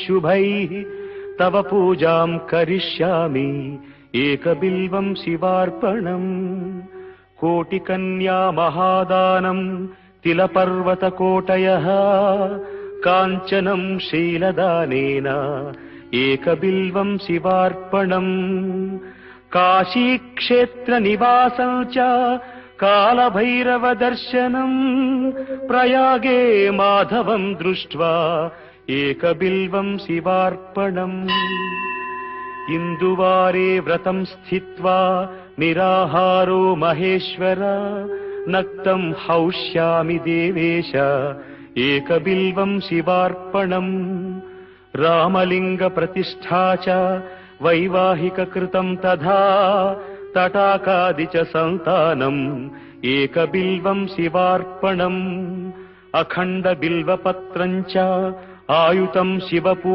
शुभैः तव पूजाम् करिष्यामि एकबिल्वम् शिवार्पणम् कोटिकन्या महादानम् तिलपर्वतकोटयः काञ्चनम् शीलदानेन एकबिल्वम् शिवार्पणम् काशीक्षेत्रनिवासम् च कालभैरवदर्शनम् प्रयागे माधवम् दृष्ट्वा एकबिल्वम् शिवार्पणम्। इन्दुवारे व्रतम् स्थित्वा निराहारो महेश्वर नक्तम् हौष्यामि देवेश एकबिल्वम् शिवार्पणम्। रामलिङ्गप्रतिष्ठा च वैवाहिककृतम् तथा तटाकादि च सन्तानम् एकबिल्वम् शिवार्पणम्। अखण्डबिल्वपत्रम् च ఆయుతం శివపూ